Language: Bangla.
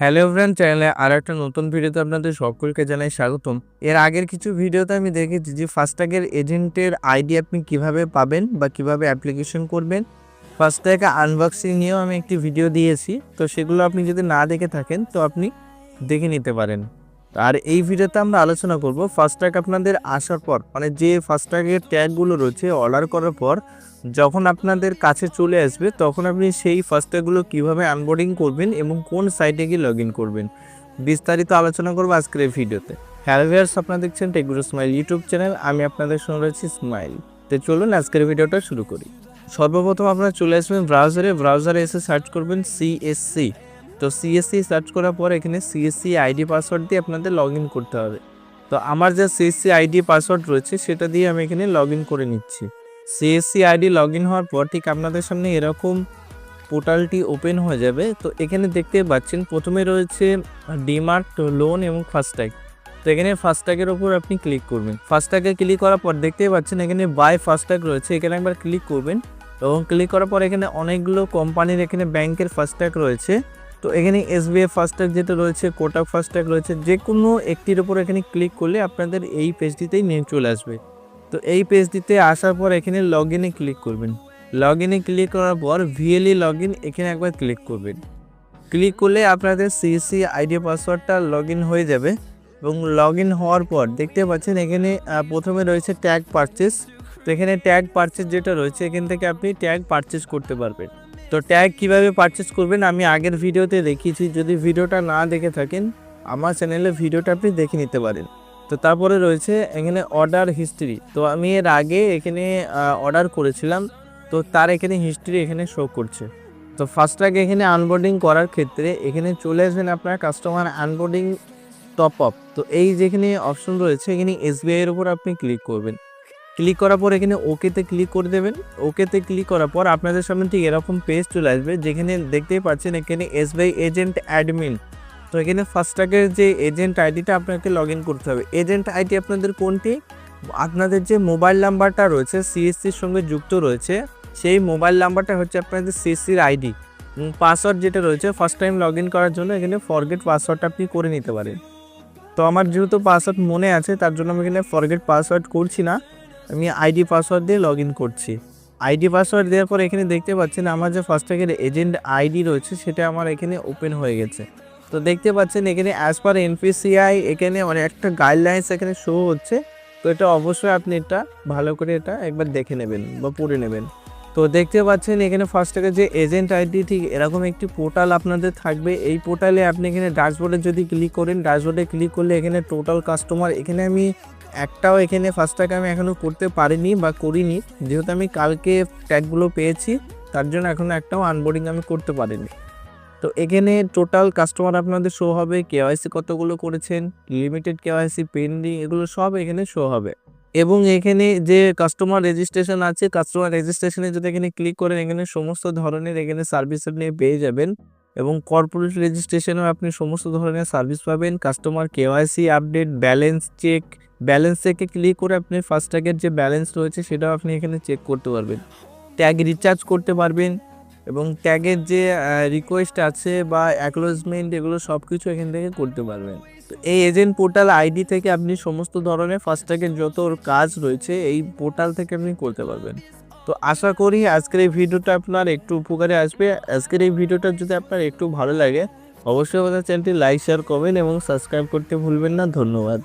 হ্যালো ফ্রেন্ড চ্যানেলে আর একটা নতুন ভিডিওতে আপনাদের সকলকে জানাই স্বাগতম। এর আগের কিছু ভিডিওতে আমি দেখেছি যে ফাস্ট্যাগের এজেন্টের আইডি আপনি কীভাবে পাবেন বা কীভাবে অ্যাপ্লিকেশন করবেন। ফাস্ট্যাগ আনবক্সিং নিয়েও আমি একটি ভিডিও দিয়েছি। তো সেগুলো আপনি যদি না দেখে থাকেন, তো আপনি দেখে নিতে পারেন। আর এই ভিডিওতে আমরা আলোচনা করব ফাস্ট্যাগ আপনাদের আসার পর মানে যে ফার্স্ট ফাস্ট্যাগের ট্যাগগুলো রয়েছে অর্ডার করার পর, যখন আপনাদের কাছে চলে আসবে, তখন আপনি সেই ফার্স্ট ফাস্ট্যাগুলো কীভাবে আনবোর্ডিং করবেন এবং কোন সাইটে গিয়ে লগ করবেন। বিস্তারিত আলোচনা করব আজকের এই ভিডিওতে। হ্যালো ভিউয়ার্স আপনারা দেখছেন টেকগুরু স্মাইল ইউটিউব চ্যানেল আমি আপনাদের শুনে রয়েছি স্মাইল তো চলুন আজকের ভিডিওটা শুরু করি। সর্বপ্রথম আপনারা চলে আসবেন ব্রাউজারে ব্রাউজারে এসে সার্চ করবেন সিএসসি তো সিএসসি সার্চ করার পর এখানে সিএসসি আইডি পাসওয়ার্ড দিয়ে আপনাদের লগ করতে হবে। তো আমার যে সিএসসি আইডি পাসওয়ার্ড রয়েছে, সেটা দিয়ে আমি এখানে লগ করে নিচ্ছি। সিএসসি আইডি লগ হওয়ার পর ঠিক আপনাদের সামনে এরকম পোর্টালটি ওপেন হয়ে যাবে। তো এখানে দেখতে পাচ্ছেন, প্রথমে রয়েছে ডিমার্ট লোন এবং ফাস্ট্যাগ তো এখানে ফাস্ট্যাগের ওপর আপনি ক্লিক করবেন। ফাস্ট্যাগে ক্লিক করার পর দেখতেই পাচ্ছেন, এখানে বাই ফাস্ট্যাগ রয়েছে। এখানে একবার ক্লিক করবেন এবং ক্লিক করার পর এখানে অনেকগুলো কোম্পানির এখানে ব্যাংকের ফাস্ট্যাগ রয়েছে। তো এখানে এসবিআই ফাস্ট্যাগ যেটা রয়েছে কোটাক ফাস্ট্যাগ রয়েছে যে কোনো একটির ওপর এখানে ক্লিক করলে আপনাদের এই পেজটিতেই নিয়ে চলে আসবে। তো এই পেজটিতে আসার পর এখানে লগ ইনে ক্লিক করবেন। লগ ইনে ক্লিক করার পর ভিএলই লগ ইন এখানে একবার ক্লিক করবেন। ক্লিক করলে আপনাদের সিএসসি আইডি পাসওয়ার্ডটা লগ ইন হয়ে যাবে এবং লগ ইন হওয়ার পর দেখতে পাচ্ছেন এখানে প্রথমে রয়েছে ট্যাগ পারচেস তো এখানে ট্যাগ পারচেস যেটা রয়েছে, এখান থেকে আপনি ট্যাগ পারচেস করতে পারবেন। তো ট্যাগ কীভাবে পারচেস করবেন আমি আগের ভিডিওতে দেখিয়েছি, যদি ভিডিওটা না দেখে থাকেন, আমার চ্যানেলে ভিডিওটা আপনি দেখে নিতে পারেন। তো তারপরে রয়েছে এখানে অর্ডার হিস্ট্রি তো আমি এর আগে এখানে অর্ডার করেছিলাম, তো তার এখানে হিস্ট্রি এখানে শো করছে। তো ফার্স্ট আগে এখানে আনবোর্ডিং করার ক্ষেত্রে এখানে চলে আসবেন আপনার কাস্টমার আনবোর্ডিং টপ আপ তো এই যেখানে অপশন রয়েছে, এখানে এসবিআই এর উপর আপনি ক্লিক করবেন। ক্লিক করার পর এখানে ওকেতে ক্লিক করে দেবেন। ওকেতে ক্লিক করার পর আপনাদের সামনে ঠিক এরকম পেজ চলে আসবে, যেখানে দেখতেই পাচ্ছেন এখানে এসবিআই এজেন্ট অ্যাডমিন তো এখানে ফার্স্ট্যাগের যে এজেন্ট আইডিটা আপনাকে লগ করতে হবে এজেন্ট আইডি আপনাদের কোনটি? আপনাদের যে মোবাইল নাম্বারটা রয়েছে সিএসসির সঙ্গে যুক্ত রয়েছে, সেই মোবাইল নাম্বারটা হচ্ছে আপনাদের সিএসসির আইডি পাসওয়ার্ড যেটা রয়েছে ফার্স্ট টাইম লগ করার জন্য এখানে ফরগেট পাসওয়ার্ডটা আপনি করে নিতে পারেন। তো আমার যেহেতু পাসওয়ার্ড মনে আছে, তার জন্য আমি এখানে ফরগেট পাসওয়ার্ড করছি না। আমি আইডি পাসওয়ার্ড দিয়ে লগ ইন করছি। আইডি পাসওয়ার্ড দেওয়ার পর এখানে দেখতে পাচ্ছেন আমার যে ফার্স্ট্যাগের এজেন্ট আইডি রয়েছে, সেটা আমার এখানে ওপেন হয়ে গেছে। তো দেখতে পাচ্ছেন এখানে অ্যাজ পার এনপিসিআই এখানে অনেকটা গাইডলাইন্স এখানে শো হচ্ছে। তো এটা অবশ্যই আপনি এটা ভালো করে এটা একবার দেখে নেবেন বা পড়ে নেবেন। তো দেখতে পাচ্ছেন এখানে ফার্স্ট যে এজেন্ট আইডি ঠিক এরকম একটি পোর্টাল আপনাদের থাকবে। এই পোর্টালে আপনি এখানে ড্যাশবোর্ডে যদি ক্লিক করেন ড্যাশবোর্ডে ক্লিক করলে এখানে টোটাল কাস্টমার এখানে আমি একটাও এখানে ফার্স্ট আমি এখনও করতে পারিনি বা করিনি। যেহেতু আমি কালকে ট্যাগগুলো পেয়েছি, তার জন্য এখনও একটাও আনবোর্ডিং আমি করতে পারিনি। তো এখানে টোটাল কাস্টমার আপনাদের শো হবে কেওয়াইসি কতগুলো করেছেন লিমিটেড কেওয়াইসি পেন্ডিং এগুলো সব এখানে শো হবে। এবং এখানে যে কাস্টমার রেজিস্ট্রেশন আছে কাস্টমার রেজিস্ট্রেশনে যদি এখানে ক্লিক করেন, এখানে সমস্ত ধরনের এখানে সার্ভিস আপনি পেয়ে যাবেন এবং কর্পোরেট রেজিস্ট্রেশনেও আপনি সমস্ত ধরনের সার্ভিস পাবেন। Customer KYC update balance check balance চেকে ক্লিক করে আপনি ফাস্ট্যাগের যে ব্যালেন্স রয়েছে, সেটাও আপনি এখানে চেক করতে পারবেন। ট্যাগ রিচার্জ করতে পারবেন। এবং ট্যাগের যে রিকোয়েস্ট আছে বা অ্যাকনোলেজমেন্ট এগুলো সব কিছু এখান থেকে করতে পারবেন। তো এই এজেন্ট পোর্টাল আইডি থেকে আপনি সমস্ত ধরনের ফাস্ট্যাগের যত কাজ রয়েছে, এই পোর্টাল থেকে আপনি করতে পারবেন। তো আশা করি আজকের এই ভিডিওটা আপনার একটু উপকারে আসবে। আজকের এই ভিডিওটা যদি আপনার একটু ভালো লাগে, অবশ্যই আমাদের চ্যানেলটি লাইক শেয়ার করবেন এবং সাবস্ক্রাইব করতে ভুলবেন না। ধন্যবাদ।